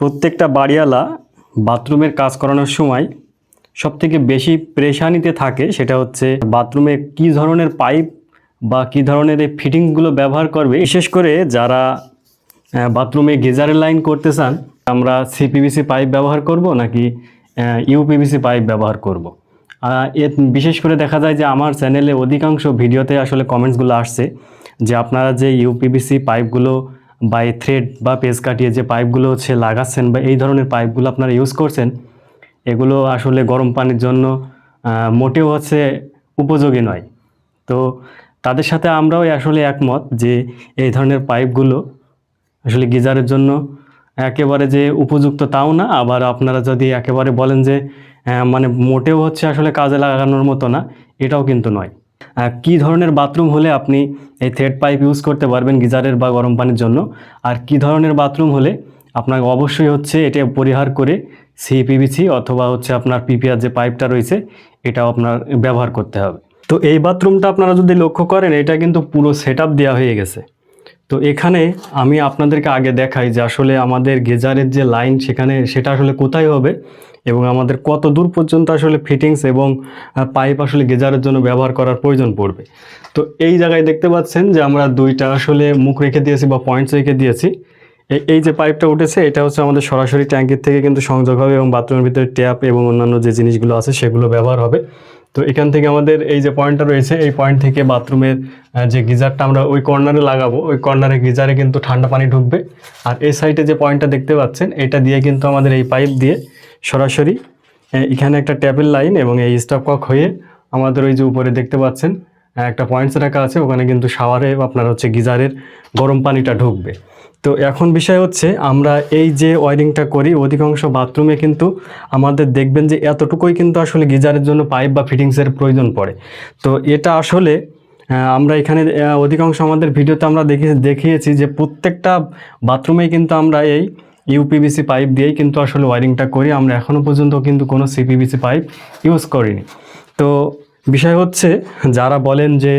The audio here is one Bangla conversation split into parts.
প্রত্যেকটা বাড়িওয়ালা বাথরুমের কাজ করানোর সময় সবথেকে বেশি প্রেশানিতে থাকে সেটা হচ্ছে বাথরুমে কী ধরনের পাইপ বা কী ধরনের এই ফিটিংসগুলো ব্যবহার করবে বিশেষ করে যারা বাথরুমে গিজারের লাইন করতে চান, আমরা সিপিভিসি পাইপ ব্যবহার করব নাকি ইউপিভিসি পাইপ ব্যবহার করব। এর বিশেষ করে দেখা যায় যে আমার চ্যানেলে অধিকাংশ ভিডিওতে আসলে কমেন্টসগুলো আসছে যে আপনারা যে ইউপিভিসি পাইপগুলো বা এই থ্রেড বা পেজ কাটিয়ে যে পাইপগুলো হচ্ছে লাগাচ্ছেন বা এই ধরনের পাইপগুলো আপনারা ইউজ করছেন, এগুলো আসলে গরম পানির জন্য মোটেও হচ্ছে উপযোগী নয়। তো তাদের সাথে আমরাও আসলে একমত যে এই ধরনের পাইপগুলো আসলে গিজারের জন্য একেবারে যে উপযুক্ত তাও না, আবার আপনারা যদি একেবারে বলেন যে মানে মোটেও হচ্ছে আসলে কাজে লাগানোর মতো না, এটাও কিন্তু নয়। কি ধরনের বাথরুম হলে আপনি এই থ্রেড পাইপ ইউজ করতে পারবেন গিজারের বা গরম পানির জন্য? আর কি ধরনের বাথরুম হলে আপনাকে অবশ্যই হচ্ছে এটা পরিহার করে সিপিভিসি অথবা হচ্ছে আপনার পিপিআর যে পাইপটা রয়েছে, এটাও আপনার ব্যবহার করতে হবে। তো এই বাথরুমটা আপনারা যদি লক্ষ্য করেন, এটা কিন্তু পুরো সেট আপ দেওয়া হয়ে গেছে। তো এখানে আমি আপনাদেরকে আগে দেখাই যে আসলে আমাদের গেজারের যে লাইন সেখানে সেটা আসলে কোথায় হবে। এবং আমাদের কত দূর পর্যন্ত আসলে ফিটিংস এবং পাইপ আসলে গেজারের জন্য ব্যবহার করার প্রয়োজন পড়বে। তো এই জায়গায় দেখতে পাচ্ছেন যে আমরা দুইটা আসলে মুখ রেখে দিয়েছি বা পয়েন্টস রেখে দিয়েছি। এই- যে পাইপটা উঠেছে, এটা হচ্ছে আমাদের সরাসরি ট্যাঙ্কির থেকে কিন্তু সংযোগ হবে এবং বাথরুমের ভিতরে ট্যাপ এবং অন্যান্য যে জিনিসগুলো আছে সেগুলো ব্যবহার হবে। তো এখান থেকে আমাদের এই যে পয়েন্টটা রয়েছে, এই পয়েন্ট থেকে বাথরুমের যে গিজারটা আমরা ওই কর্নারে লাগাবো, ওই কর্নারে গিজারে কিন্তু ঠান্ডা পানি ঢুকবে। আর এই সাইডে যে পয়েন্টটা দেখতে পাচ্ছেন, এটা দিয়ে কিন্তু আমাদের এই পাইপ দিয়ে সরাসরি এখানে একটা ট্যাপের লাইন এবং এই স্টপ কক হয়ে আমাদের ওই যে উপরে দেখতে পাচ্ছেন একটা পয়েন্টস রাখা আছে, ওখানে কিন্তু শাওয়ারে আপনার হচ্ছে গিজারের গরম পানিটা ঢুকবে। তো এখন বিষয় হচ্ছে, আমরা এই যে ওয়ারিংটা করি, অধিকাংশ বাথরুমে কিন্তু আমাদের দেখবেন যে এতটুকুই কিন্তু আসলে গিজারের জন্য পাইপ বা ফিটিংসের প্রয়োজন পড়ে। তো এটা আসলে আমরা এখানে অধিকাংশ আমাদের ভিডিওতে আমরা দেখে, দেখিয়েছি যে প্রত্যেকটা বাথরুমেই কিন্তু আমরা এই ইউপিভিসি পাইপ দিয়েই কিন্তু আসলে ওয়ারিংটা করি। আমরা এখনও পর্যন্ত কিন্তু কোনো সিপিবিসি পাইপ ইউজ করিনি। তো বিষয় হচ্ছে, যারা বলেন যে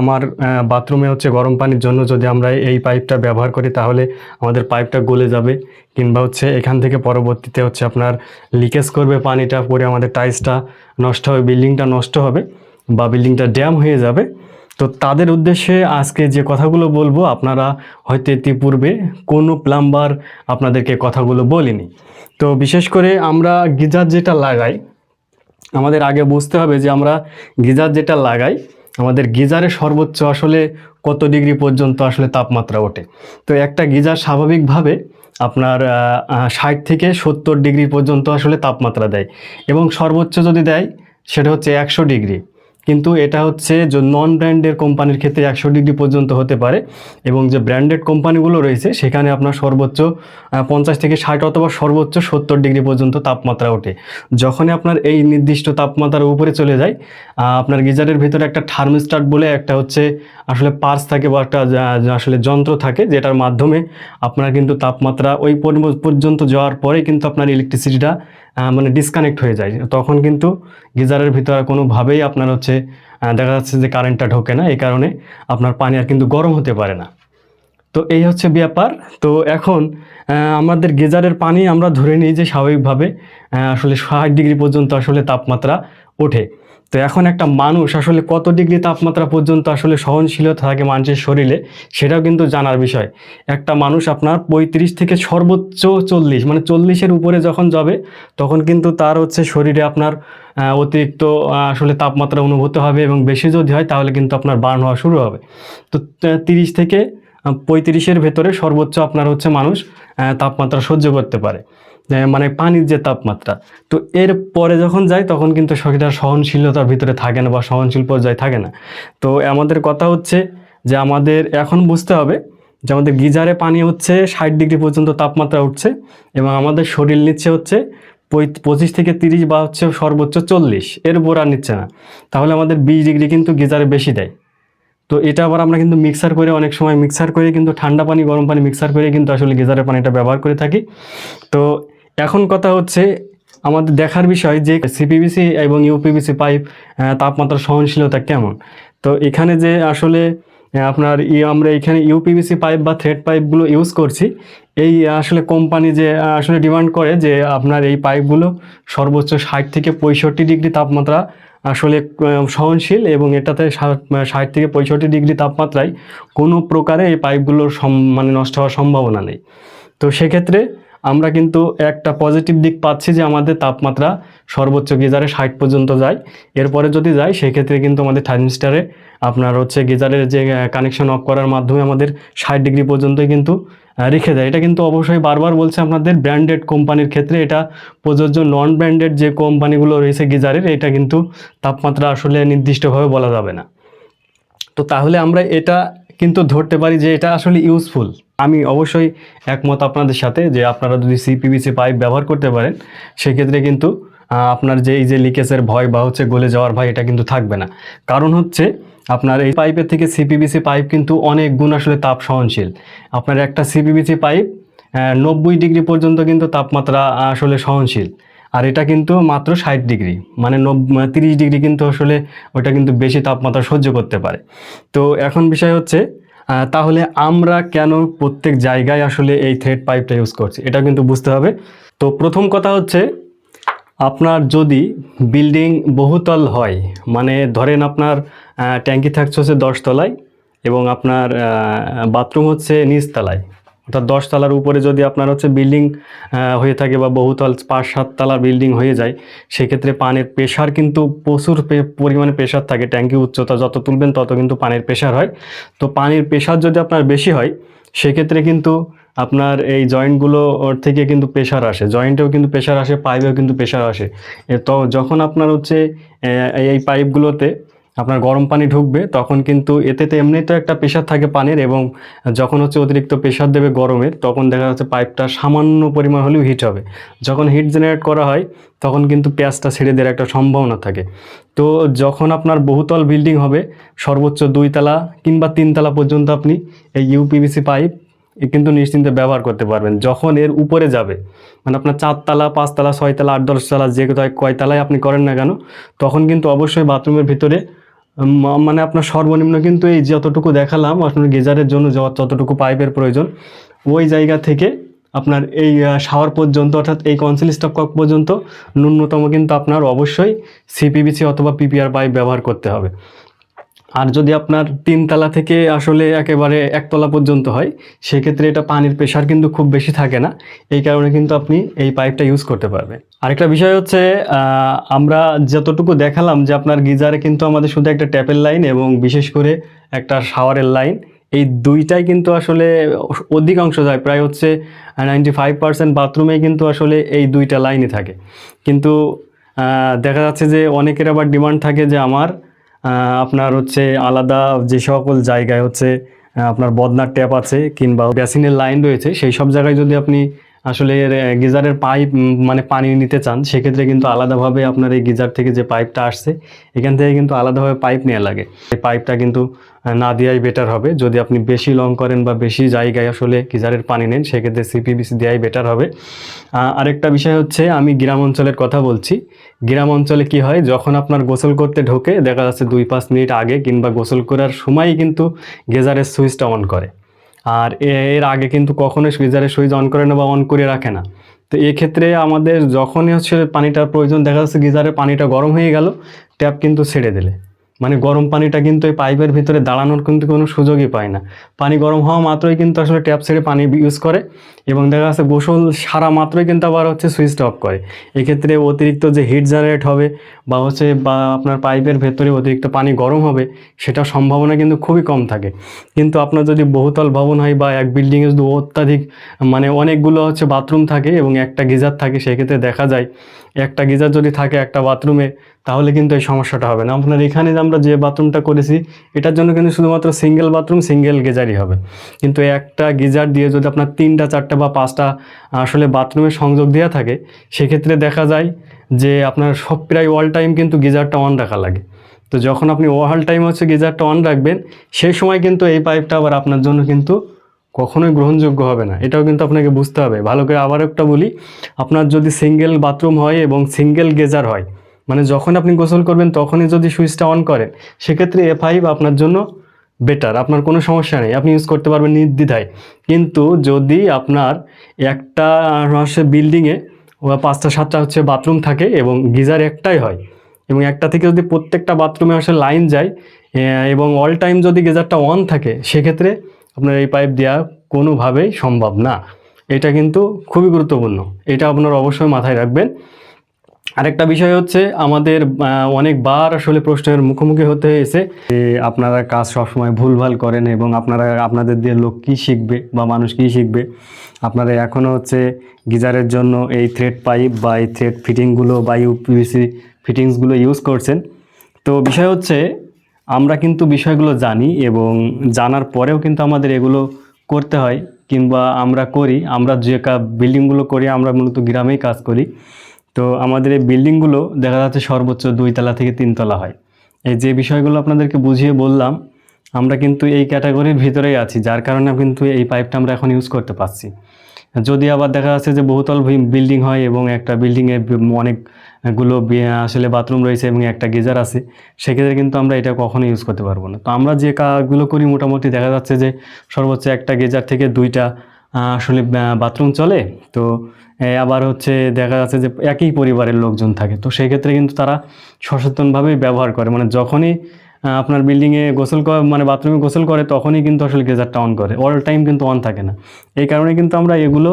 আমার বাথরুমে হচ্ছে গরম পানির জন্য যদি আমরা এই পাইপটা ব্যবহার করি, তাহলে আমাদের পাইপটা গলে যাবে। কিংবা হচ্ছে এখান থেকে পরবর্তীতে হচ্ছে আপনার লিকেজ করবে পানিটা, পরে আমাদের টাইলসটা নষ্ট হবে বিল্ডিংটা নষ্ট হবে বা বিল্ডিংটা ড্যাম হয়ে যাবে। তো তাদের উদ্দেশ্যে আজকে যে কথাগুলো বলব, আপনারা হয়তো ইতিপূর্বে কোনো প্লাম্বার আপনাদেরকে কথাগুলো বলিনি। তো বিশেষ করে আমরা গিজার যেটা লাগাই, আমাদের আগে বুঝতে হবে যে আমরা গিজার যেটা লাগাই, আমাদের গিজারে সর্বোচ্চ আসলে কত ডিগ্রি পর্যন্ত আসলে তাপমাত্রা ওঠে। তো একটা গিজার স্বাভাবিকভাবে আপনার ষাট থেকে সত্তর ডিগ্রি পর্যন্ত আসলে তাপমাত্রা দেয় এবং সর্বোচ্চ যদি দেয়, সেটা হচ্ছে একশো ডিগ্রি। কিন্তু এটা হচ্ছে যে নন ব্র্যান্ডের কোম্পানির ক্ষেত্রে একশো ডিগ্রি পর্যন্ত হতে পারে এবং যে ব্র্যান্ডেড কোম্পানিগুলো রয়েছে, সেখানে আপনার সর্বোচ্চ পঞ্চাশ থেকে ষাট অথবা সর্বোচ্চ সত্তর ডিগ্রি পর্যন্ত তাপমাত্রা ওঠে। যখনই আপনার এই নির্দিষ্ট তাপমাত্রার উপরে চলে যায় আপনার গিজারের ভিতরে একটা থার্মোস্টাট বলে একটা হচ্ছে আসলে পার্স থাকে বা একটা আসলে যন্ত্র থাকে, যেটার মাধ্যমে আপনার কিন্তু তাপমাত্রা ওই পর্যন্ত যাওয়ার পরে কিন্তু আপনার ইলেকট্রিসিটিটা মানে ডিসকানেক্ট হয়ে যায়। তখন কিন্তু গিজারের ভিতরে কোনোভাবেই আপনার হচ্ছে দেখা যাচ্ছে যে কারেন্টটা ঢোকে না, এই কারণে আপনার পানি আর কিন্তু গরম হতে পারে না। তো এই হচ্ছে ব্যাপার। তো এখন আমাদের গেজারের পানি আমরা ধরে নিই যে স্বাভাবিকভাবে আসলে ষাট ডিগ্রি পর্যন্ত আসলে তাপমাত্রা ওঠে। তো এখন একটা মানুষ আসলে কত ডিগ্রি তাপমাত্রা পর্যন্ত আসলে সহনশীলতা থাকে মানুষের শরীরে, সেটাও কিন্তু জানার বিষয়। একটা মানুষ আপনার পঁয়ত্রিশ থেকে সর্বোচ্চ চল্লিশ মানে চল্লিশের উপরে যখন যাবে, তখন কিন্তু তার হচ্ছে শরীরে আপনার অতিরিক্ত আসলে তাপমাত্রা অনুভূত হবে এবং বেশি যদি হয়, তাহলে কিন্তু আপনার বার্ন হওয়া শুরু হবে। তো তিরিশ থেকে পঁয়ত্রিশের ভেতরে সর্বোচ্চ আপনার হচ্ছে মানুষ তাপমাত্রা সহ্য করতে পারে। মানে পানির যে তাপমাত্রা, তো এর পরে যখন যায় তখন কিন্তু সেটা সহনশীলতার ভিতরে থাকে না বা সহনশীল পর্যায়ে থাকে না। তো আমাদের কথা হচ্ছে যে আমাদের এখন বুঝতে হবে যে আমাদের গিজারে পানি হচ্ছে ষাট ডিগ্রি পর্যন্ত তাপমাত্রা উঠছে এবং আমাদের শরীর নিচ্ছে হচ্ছে পঁচিশ থেকে তিরিশ বা হচ্ছে সর্বোচ্চ চল্লিশ। এর উপর আর নিচ্ছে না। তাহলে আমাদের বিশ ডিগ্রি কিন্তু গিজারে বেশি দেয়। তো এটা আবার আমরা কিন্তু মিক্সার করে অনেক সময় মিক্সার করে কিন্তু ঠান্ডা পানি, গরম পানি মিক্সার করে কিন্তু আসলে গিজারের পানিটা ব্যবহার করে থাকি। তো এখন কথা হচ্ছে আমাদের দেখার বিষয় যে সিপিবিসি এবং ইউপিবিসি পাইপ তাপমাত্রা সহনশীলতা কেমন? তো এখানে যে আসলে আপনার আমরা এখানে ইউপিভিসি পাইপ বা থ্রেড পাইপগুলো ইউজ করছি। এই আসলে কোম্পানি যে আসলে ডিমান্ড করে যে আপনার এই পাইপগুলো সর্বোচ্চ ষাট থেকে পঁয়ষট্টি ডিগ্রি তাপমাত্রা আসলে সহনশীল এবং এটাতে ষাট থেকে পঁয়ষট্টি ডিগ্রি তাপমাত্রায় কোনো প্রকারে এই পাইপগুলোর মানে নষ্ট হওয়ার সম্ভাবনা নেই। তো সেক্ষেত্রে আমরা কিন্তু একটা পজিটিভ দিক পাচ্ছি যে আমাদের তাপমাত্রা সর্বোচ্চ গিজারে ষাট পর্যন্ত যায়। এরপরে যদি যায় সেক্ষেত্রে কিন্তু আমাদের থার্মিস্টারে আপনার হচ্ছে গিজারের যে কানেকশন অফ করার মাধ্যমে আমাদের ষাট ডিগ্রি পর্যন্তই কিন্তু রেখে দেয়। এটা কিন্তু অবশ্যই বারবার বলছে আপনাদের ব্র্যান্ডেড কোম্পানির ক্ষেত্রে। এটা প্রযোজ্য নন ব্র্যান্ডেড যে কোম্পানিগুলো রয়েছে গিজারের, এটা কিন্তু তাপমাত্রা আসলে নির্দিষ্টভাবে বলা যাবে না। তো তাহলে আমরা এটা কিন্তু ধরতে পারি যে এটা আসলে ইউজফুল আমি অবশ্যই একমত আপনাদের সাথে যে আপনারা যদি সিপিবিসি পাইপ ব্যবহার করতে পারেন, সেক্ষেত্রে কিন্তু আপনার যে এই যে লিকেজের ভয় বা হচ্ছে গলে যাওয়ার ভয়, এটা কিন্তু থাকবে না। কারণ হচ্ছে, আপনার এই পাইপের থেকে সিপিবিসি পাইপ কিন্তু অনেক গুণ আসলে তাপ সহনশীল। আপনার একটা সিপিবিসি পাইপ নব্বই ডিগ্রি পর্যন্ত কিন্তু তাপমাত্রা আসলে সহনশীল। আর এটা কিন্তু মাত্র ষাট ডিগ্রি মানে তিরিশ ডিগ্রি কিন্তু আসলে ওটা কিন্তু বেশি তাপমাত্রা সহ্য করতে পারে। তো এখন বিষয় হচ্ছে তাহলে আমরা কেন প্রত্যেক জায়গায় আসলে এই থ্রেড পাইপটা ইউজ করছি? এটা কিন্তু বুঝতে হবে। তো প্রথম কথা হচ্ছে, আপনার যদি বিল্ডিং বহুতল হয় মানে ধরেন আপনার ট্যাঙ্কি থাকছে হচ্ছে দশতলায় এবং আপনার বাথরুম হচ্ছে নিচতলায় অর্থাৎ দশ তলার উপরে যদি আপনার হচ্ছে বিল্ডিং হয়ে থাকে বা বহুতল পাঁচ, সাত তলার বিল্ডিং হয়ে যায়, সেক্ষেত্রে পানের প্রেশার কিন্তু প্রচুর পরিমাণে প্রেশার থাকে ট্যাঙ্কি উচ্চতা যত তুলবেন তত কিন্তু পানির প্রেশার হয়। তো পানির প্রেশার যদি আপনার বেশি হয়, সেক্ষেত্রে কিন্তু আপনার এই জয়েন্টগুলো থেকে কিন্তু প্রেশার আসে। জয়েন্টেও কিন্তু প্রেশার আসে পাইপেও কিন্তু প্রেশার আসে। তো যখন আপনার হচ্ছে এই পাইপগুলোতে আপনার গরম পানি ঢুকবে, তখন কিন্তু এতে তো এমনি তো একটা প্রেশার থাকে পানির এবং যখন হচ্ছে অতিরিক্ত প্রেশার দেবে গরমের, তখন দেখা যাচ্ছে পাইপটা সামান্য পরিমাণ হলেও হিট হবে। যখন হিট জেনারেট করা হয়, তখন কিন্তু পেঁয়াজটা ছেড়ে দেওয়ার একটা সম্ভাবনা থাকে। তো যখন আপনার বহুতল বিল্ডিং হবে, সর্বোচ্চ দুইতলা কিংবা তিনতলা পর্যন্ত আপনি এই ইউপিভিসি পাইপ কিন্তু নিশ্চিন্তে ব্যবহার করতে পারবেন। যখন এর উপরে যাবে মানে আপনার চারতলা পাঁচতলা ছয়তলা আট দশতলা যে কয়তলায় আপনি করেন না কেন, তখন কিন্তু অবশ্যই বাথরুমের ভিতরে মানে আপনার সর্বনিম্ন কিন্তু এই যতটুকু দেখালাম, আপনার গেজারের জন্য যতটুকু পাইপের প্রয়োজন, ওই জায়গা থেকে আপনার এই শাওয়ার পর্যন্ত, অর্থাৎ এই কনসিল স্টপ কক পর্যন্ত ন্যূনতম কিন্তু আপনার অবশ্যই সিপিবিসি অথবা পিপিআর পাইপ ব্যবহার করতে হবে। আর যদি আপনার তিনতলা থেকে আসলে একেবারে একতলা পর্যন্ত হয়, সেক্ষেত্রে এটা পানির প্রেশার কিন্তু খুব বেশি থাকে না। এই কারণে কিন্তু আপনি এই পাইপটা ইউজ করতে পারবেন। আরেকটা বিষয় হচ্ছে আমরা যতটুকু দেখালাম যে আপনার গিজারে কিন্তু আমাদের শুধু একটা ট্যাপের লাইন এবং বিশেষ করে একটা শাওয়ারের লাইন এই দুইটাই কিন্তু আসলে অধিকাংশ যায়, প্রায় হচ্ছে নাইনটি ফাইভ পার্সেন্ট বাথরুমে কিন্তু আসলে এই দুইটা লাইনই থাকে। কিন্তু দেখা যাচ্ছে যে অনেকের আবার ডিমান্ড থাকে যে আমার আপনার হচ্ছে আলাদা যে সকল জায়গায় হচ্ছে আপনার বদনার ট্যাপ আছে কিংবা গ্যাসিনের লাইন রয়েছে, সেই সব জায়গায় যদি আপনি আসলে গিজারের পাইপ মানে পানি নিতে চান, সেক্ষেত্রে কিন্তু আলাদাভাবে আপনার এই গিজার থেকে যে পাইপটা আসছে, এখান থেকে কিন্তু আলাদাভাবে পাইপ নেওয়া লাগে। এই পাইপটা কিন্তু না দেওয়াই বেটার হবে। যদি আপনি বেশি লং করেন বা বেশি জায়গায় আসলে গিজারের পানি নেন, সেক্ষেত্রে সিপিবিসি দেওয়াই বেটার হবে। আরেকটা বিষয় হচ্ছে, আমি গ্রাম অঞ্চলের কথা বলছি। গ্রাম অঞ্চলে কি হয়, যখন আপনার গোসল করতে ঢোকে, দেখা যাচ্ছে দুই পাঁচ মিনিট আগে কিংবা গোসল করার সময়ই কিন্তু গেজারের সুইচটা অন করে। আর এর আগে কিন্তু কখনোই গিজারের সুইচ অন করে না বা অন করে রাখে না। তো এক্ষেত্রে আমাদের যখনই হচ্ছে পানিটার প্রয়োজন, দেখা যাচ্ছে গিজারের পানিটা গরম হয়ে গেল ট্যাপ কিন্তু ছেড়ে দিলে। মানে গরম পানিটা কিন্তু এই পাইপের ভিতরে দাঁড়ানোর কিন্তু কোনো সুযোগই পায় না। পানি গরম হওয়া মাত্রই কিন্তু আসলে ট্যাপ ছেড়ে পানি ইউজ করে এবং দেখা যাচ্ছে গোসল সারা মাত্রই কিন্তু আবার হচ্ছে সুইচটা অফ করে। এক্ষেত্রে অতিরিক্ত যে হিট জেনারেট হবে বা হচ্ছে বা আপনার পাইপের ভেতরে অতিরিক্ত পানি গরম হবে, সেটা সম্ভাবনা কিন্তু খুবই কম থাকে। কিন্তু আপনার যদি বহুতল ভবন হয় বা এক বিল্ডিংয়ে যদি অত্যাধিক মানে অনেকগুলো হচ্ছে বাথরুম থাকে এবং একটা গিজার থাকে, সেক্ষেত্রে দেখা যায় একটা গিজার যদি থাকে একটা বাথরুমে, তাহলে কিন্তু এই সমস্যাটা হবে না। আপনার এখানে আমরা যে বাথরুমটা করেছি, এটার জন্য কিন্তু শুধুমাত্র সিঙ্গেল বাথরুম সিঙ্গেল গিজারই হবে। কিন্তু একটা গিজার দিয়ে যদি আপনার তিনটা, চারটা বা পাঁচটা আসলে বাথরুমে সংযোগ দেওয়া থাকে, সেক্ষেত্রে দেখা যায় যে আপনার সব প্রায় অল টাইম কিন্তু গিজারটা অন রাখা লাগে। তো যখন আপনি অল টাইম হচ্ছে গিজারটা অন রাখবেন, সেই সময় কিন্তু এই পাইপটা আবার আপনার জন্য কিন্তু কখনোই গ্রহণযোগ্য হবে না। এটাও কিন্তু আপনাকে বুঝতে হবে। ভালো করে আবার একটা বলি, আপনার যদি সিঙ্গেল বাথরুম হয় এবং সিঙ্গেল গেজার হয় মানে যখন আপনি গোসল করবেন তখনই যদি সুইচটা অন করেন, সেক্ষেত্রে এ ফাইভ আপনার জন্য বেটার আপনার কোনো সমস্যা নেই। আপনি ইউজ করতে পারবেন নির্দ্বিধায়। কিন্তু যদি আপনার একটা হচ্ছে বিল্ডিংয়ে পাঁচটা, সাতটা হচ্ছে বাথরুম থাকে এবং গিজার একটাই হয় এবং একটা থেকে যদি প্রত্যেকটা বাথরুমে আসলে লাইন যায় এবং অল টাইম যদি গিজারটা অন থাকে, সেক্ষেত্রে আপনার এই পাইপ দেওয়া কোনোভাবেই সম্ভব না। এটা কিন্তু খুবই গুরুত্বপূর্ণ। এটা আপনার অবশ্যই মাথায় রাখবেন। আরেকটা বিষয় হচ্ছে, আমাদের অনেকবার আসলে প্রশ্নের মুখোমুখি হতে হয়েছে যে, আপনারা কাজ সবসময় ভুলভাল করেন এবং আপনারা, আপনাদের দিয়ে লোক কী শিখবে বা মানুষ কী শিখবে। আপনারা এখনও হচ্ছে গিজারের জন্য এই থ্রেড পাইপ বা এই থ্রেড ফিটিংগুলো বা ইউপিভিসি ফিটিংসগুলো ইউজ করছেন। তো বিষয় হচ্ছে আমরা কিন্তু বিষয়গুলো জানি এবং জানার পরেও কিন্তু আমাদের এগুলো করতে হয় কিংবা আমরা করি, আমরা যে বিল্ডিংগুলো করি, আমরা মূলত গ্রামেই কাজ করি। তো আমাদের এই বিল্ডিংগুলো দেখা যাচ্ছে সর্বোচ্চ দুইতলা থেকে তিনতলা হয়। এই যে বিষয়গুলো আপনাদেরকে বুঝিয়ে বললাম, আমরা কিন্তু এই ক্যাটাগরির ভিতরেই আছি, যার কারণে কিন্তু এই পাইপটা আমরা এখন ইউজ করতে পারছি। যদি আবার দেখা যাচ্ছে যে বহুতল বিল্ডিং হয় এবং একটা বিল্ডিংয়ে অনেকগুলো আসলে বাথরুম রয়েছে এবং একটা গিজার আছে, সেক্ষেত্রে কিন্তু আমরা এটা কখনো ইউজ করতে পারব না। তো আমরা যে কাজগুলো করি মোটামুটি দেখা যাচ্ছে যে সর্বোচ্চ একটা গিজার থেকে দুইটা আসলে বাথরুম চলে। তো আবার হচ্ছে দেখা যাচ্ছে যে একই পরিবারের লোকজন থাকে। তো সেই ক্ষেত্রে কিন্তু তারা সচেতনভাবেই ব্যবহার করে। মানে যখনই আপনার বিল্ডিংয়ে গোসল করে মানে বাথরুমে গোসল করে, তখনই কিন্তু আসলে গেজারটা অন করে। অল টাইম কিন্তু অন থাকে না। এই কারণে কিন্তু আমরা এগুলো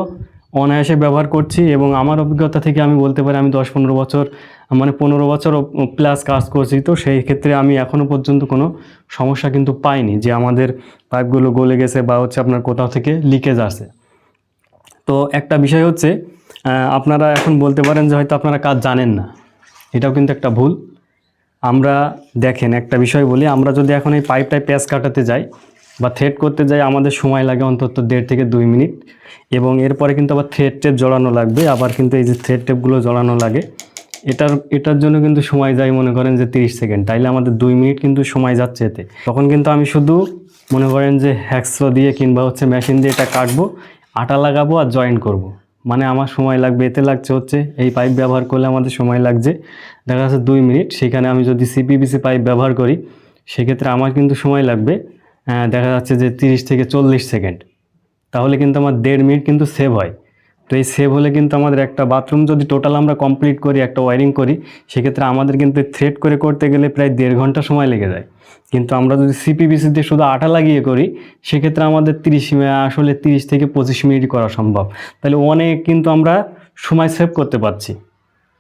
অনায়াসে ব্যবহার করছি এবং আমার অভিজ্ঞতা থেকে আমি বলতে পারি, আমি দশ পনেরো বছর মানে পনেরো বছর প্লাস কাজ করছি, তো সেই ক্ষেত্রে আমি এখনও পর্যন্ত কোনো সমস্যা কিন্তু পাইনি যে আমাদের পাইপগুলো গলে গেছে বা হচ্ছে আপনার কোথাও থেকে লিকেজ আসে। তো একটা বিষয় হচ্ছে আপনারা এখন বলতে পারেন যে হয়তো আপনারা কাজ জানেন না। এটাও কিন্তু একটা ভুল। আমরা দেখেন, একটা বিষয় বলি, আমরা যদি এখন এই পাইপটায় প্যাচ কাটাতে যাই বা থ্রেড করতে যাই, আমাদের সময় লাগে অন্তত দেড় থেকে দুই মিনিট এবং এরপরে কিন্তু আবার থ্রেড টেপ জড়ানো লাগবে, আবার কিন্তু এই যে থ্রেড টেপগুলো জড়ানো লাগে, এটার এটার জন্য কিন্তু সময় যায় মনে করেন যে তিরিশ সেকেন্ড, তাইলে আমাদের দুই মিনিট কিন্তু সময় যাচ্ছে এতে তখন কিন্তু আমি শুধু মনে করেন যে হ্যাক্সো দিয়ে কিংবা হচ্ছে মেশিন দিয়ে এটা কাটবো, আটা লাগাবো আর জয়েন করব। মানে আমার সময় লাগবে, এতে লাগছে হচ্ছে এই পাইপ ব্যবহার করলে আমাদের সময় লাগছে দেখা যাচ্ছে দুই মিনিট। সেখানে আমি যদি সিপিবিসি পাইপ ব্যবহার করি, সেক্ষেত্রে আমার কিন্তু সময় লাগবে দেখা যাচ্ছে যে তিরিশ থেকে চল্লিশ সেকেন্ড। তাহলে কিন্তু আমার দেড় মিনিট কিন্তু সেভ হয়। তো এই সেভ হলে কিন্তু আমাদের একটা বাথরুম যদি টোটাল আমরা কমপ্লিট করি, একটা ওয়ারিং করি, সেক্ষেত্রে আমাদের কিন্তু থ্রেড করে করতে গেলে প্রায় দেড় ঘণ্টা সময় লেগে যায়। কিন্তু আমরা যদি সিপিবিসি দিয়ে শুধু আটা লাগিয়ে করি, সেক্ষেত্রে আমাদের তিরিশ আসলে তিরিশ থেকে পঁচিশ মিনিট করা সম্ভব। তাহলে অনেক কিন্তু আমরা সময় সেভ করতে পারছি।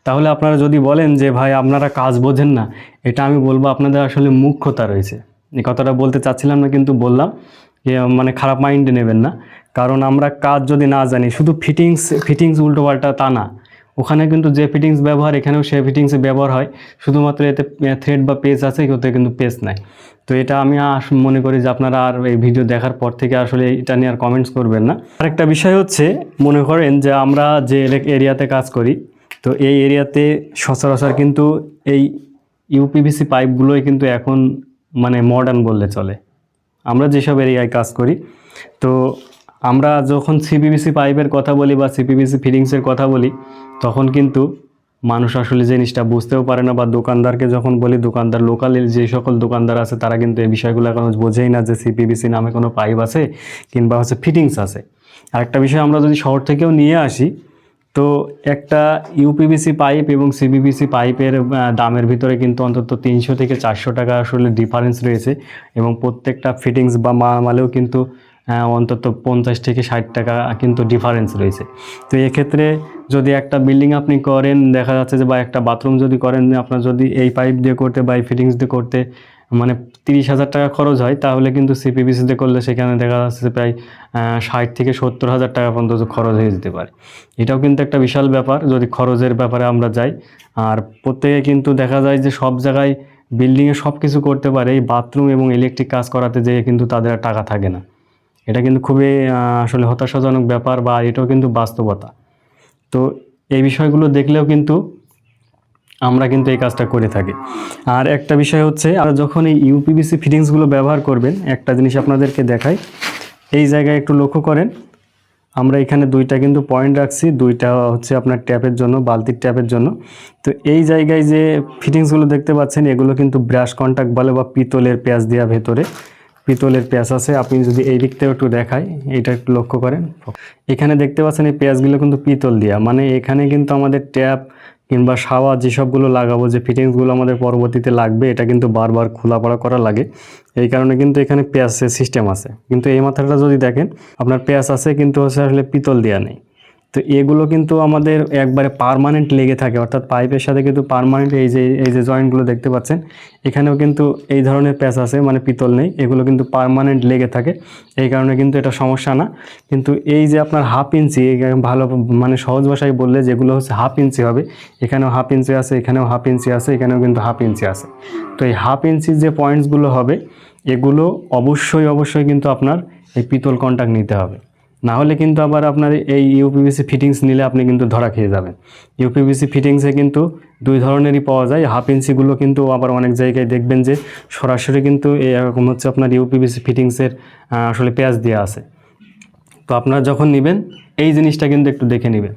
তাহলে আপনারা যদি বলেন যে, ভাই, আপনারা কাজ বোঝেন না, এটা আমি বলব আপনাদের আসলে মুখ্যতা রয়েছে। এই কথাটা বলতে চাচ্ছিলাম না, কিন্তু বললাম যে মানে খারাপ মাইন্ডে নেবেন না। কারণ আমরা কাজ যদি না জানি, শুধু ফিটিংস ফিটিংস উল্টোপাল্টা তা না। ওখানে কিন্তু যে ফিটিংস ব্যবহার, এখানেও সে ফিটিংসে ব্যবহার হয়। শুধুমাত্র এতে থ্রেড বা পেজ আছে, ওতে কিন্তু পেজ নাই। তো এটা আমি মনে করি যে, আপনারা আর এই ভিডিও দেখার পর থেকে আসলে এটা নিয়ে আর কমেন্টস করবেন না। আরেকটা বিষয় হচ্ছে, মনে করেন যে, আমরা যে এরিয়াতে কাজ করি তো এই এরিয়াতে সচরাচর কিন্তু এই ইউপিভিসি পাইপগুলোই কিন্তু এখন মানে মডার্ন বললে চলে। আমরা যেসব এরিয়ায় কাজ করি, তো আমরা যখন সিপিবিসি পাইপের কথা বলি বা সিপিবিসি ফিটিংসের কথা বলি, তখন কিন্তু মানুষ আসলে জিনিসটা বুঝতেও পারে না বা দোকানদারকে যখন বলি, দোকানদার লোকাল যে সকল দোকানদার আছে, তারা কিন্তু এই বিষয়গুলো এখন বোঝেই না যে সিপিবিসি নামে কোনো পাইপ আছে কিংবা হচ্ছে ফিটিংস আছে। আরেকটা বিষয় আমরা যদি শহর থেকেও নিয়ে আসি তো একটা ইউপিভিসি পাইপ এবং সিবিবিসি পাইপের দামের ভিতরে কিন্তু অন্তত তিনশো থেকে চারশো টাকা আসলে ডিফারেন্স রয়েছে এবং প্রত্যেকটা ফিটিংস বা মালামালেও কিন্তু অন্তত পঞ্চাশ থেকে ষাট টাকা কিন্তু ডিফারেন্স রয়েছে। তো এক্ষেত্রে যদি একটা বিল্ডিং আপনি করেন, দেখা যাচ্ছে যে বা একটা বাথরুম যদি করেন, আপনার যদি এই পাইপ দিয়ে করতে বা এই ফিটিংস দিয়ে করতে মানে তিরিশ হাজার টাকা খরচ হয়, তাহলে কিন্তু সিপিবিসিতে করলে সেখানে দেখা যাচ্ছে প্রায় ষাট থেকে সত্তর হাজার টাকা পর্যন্ত খরচ হয়ে যেতে পারে। এটাও কিন্তু একটা বিশাল ব্যাপার, যদি খরচের ব্যাপারে আমরা যাই। আর প্রত্যেকে কিন্তু দেখা যায় যে সব জায়গায় বিল্ডিংয়ে সব কিছু করতে পারে, এই বাথরুম এবং ইলেকট্রিক কাজ করাতে যেয়ে কিন্তু তাদের টাকা থাকে না। এটা কিন্তু খুবই আসলে হতাশাজনক ব্যাপার বা এটাও কিন্তু বাস্তবতা। তো এই বিষয়গুলো দেখলেও কিন্তু আমরা কিন্তু এই কাজটা করে থাকি। আর একটা বিষয় হচ্ছে আর যখন এই ইউপিবিসি ফিটিংসগুলো ব্যবহার করবেন, একটা জিনিস আপনাদেরকে দেখাই। এই জায়গায় একটু লক্ষ্য করেন, আমরা এখানে দুইটা কিন্তু পয়েন্ট রাখছি, দুইটা হচ্ছে আপনার ট্যাপের জন্য, বালতির ট্যাপের জন্য। তো এই জায়গায় যে ফিটিংসগুলো দেখতে পাচ্ছেন, এগুলো কিন্তু ব্রাশ কন্টাক্ট বলে বা পিতলের পেঁয়াজ দেওয়া ভেতরে। পিতলের পেঁয়াজ আছে, আপনি যদি এই দিক থেকে একটু দেখাই, এটা একটু লক্ষ্য করেন। এখানে দেখতে পাচ্ছেন, এই পেঁয়াজগুলো কিন্তু পিতল দেওয়া। মানে এখানে কিন্তু আমাদের ট্যাপ কিংবা সাওয়া যেসবগুলো লাগাবো, যে ফিটিংসগুলো আমাদের পরবর্তীতে লাগবে, এটা কিন্তু বারবার খোলাপড়া করা লাগে। এই কারণে কিন্তু এখানে পেঁয়াজের সিস্টেম আছে। কিন্তু এই মাথাটা যদি দেখেন, আপনার পেঁয়াজ আছে, কিন্তু হচ্ছে আসলে পিতল দেওয়া নেই। তো এগুলো কিন্তু আমাদের একবারে পারমানেন্ট লেগে থাকে। অর্থাৎ পাইপের সাথে কিন্তু পারমানেন্ট এই যে এই যে জয়েন্টগুলো দেখতে পাচ্ছেন, এখানেও কিন্তু এই ধরনের প্যাচ আছে মানে পিতল নেই, এগুলো কিন্তু পার্মানেন্ট লেগে থাকে। এই কারণে কিন্তু এটা সমস্যা না। কিন্তু এই যে আপনার হাফ ইঞ্চি ভালো মানে সহজ ভাষায় বললে যেগুলো হচ্ছে হাফ ইঞ্চি হবে, এখানেও হাফ ইঞ্চি আছে, এখানেও হাফ ইঞ্চি আছে, এখানেও কিন্তু হাফ ইঞ্চি আছে। তো এই হাফ ইঞ্চির যে পয়েন্টসগুলো হবে, এগুলো অবশ্যই অবশ্যই কিন্তু আপনার এই পিতল কন্ট্যাক্ট নিতে হবে। না হলে কিন্তু আবার আপনার এই ইউপিভিসি ফিটিংস নিলে আপনি কিন্তু ধরা খেয়ে যাবেন। ইউপিভিসি ফিটিংসে কিন্তু দুই ধরনেরই পাওয়া যায়। হাফ ইঞ্চিগুলো কিন্তু আবার অনেক জায়গায় দেখবেন যে সরাসরি কিন্তু এরকম হচ্ছে আপনার ইউপিভিসি ফিটিংসের আসলে পেঁয়াজ দেওয়া আছে। তো আপনারা যখন নেবেন, এই জিনিসটা কিন্তু একটু দেখে নেবেন।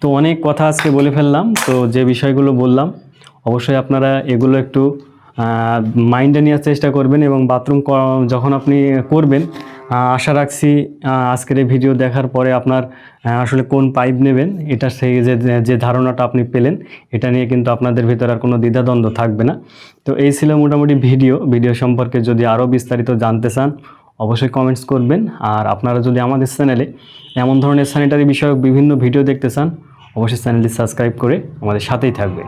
তো অনেক কথা আজকে বলে ফেললাম। তো যে বিষয়গুলো বললাম, অবশ্যই আপনারা এগুলো একটু মাইন্ডে নেওয়ার চেষ্টা করবেন এবং বাথরুম যখন আপনি করবেন আশা রাখছি আজকের এই ভিডিও দেখার পরে আপনার আসলে কোন পাইপ নেবেন, এটা সেই যে যে ধারণাটা আপনি পেলেন, এটা নিয়ে কিন্তু আপনাদের ভিতরে আর কোনো দ্বিধাদ্বন্দ্ব থাকবে না। তো এই ছিল মোটামুটি ভিডিও। ভিডিও সম্পর্কে যদি আরও বিস্তারিত জানতে চান, অবশ্যই কমেন্টস করবেন। আর আপনারা যদি আমাদের চ্যানেলে এমন ধরনের স্যানিটারি বিষয়ক বিভিন্ন ভিডিও দেখতে চান, অবশ্যই চ্যানেলটি সাবস্ক্রাইব করে আমাদের সাথেই থাকবে।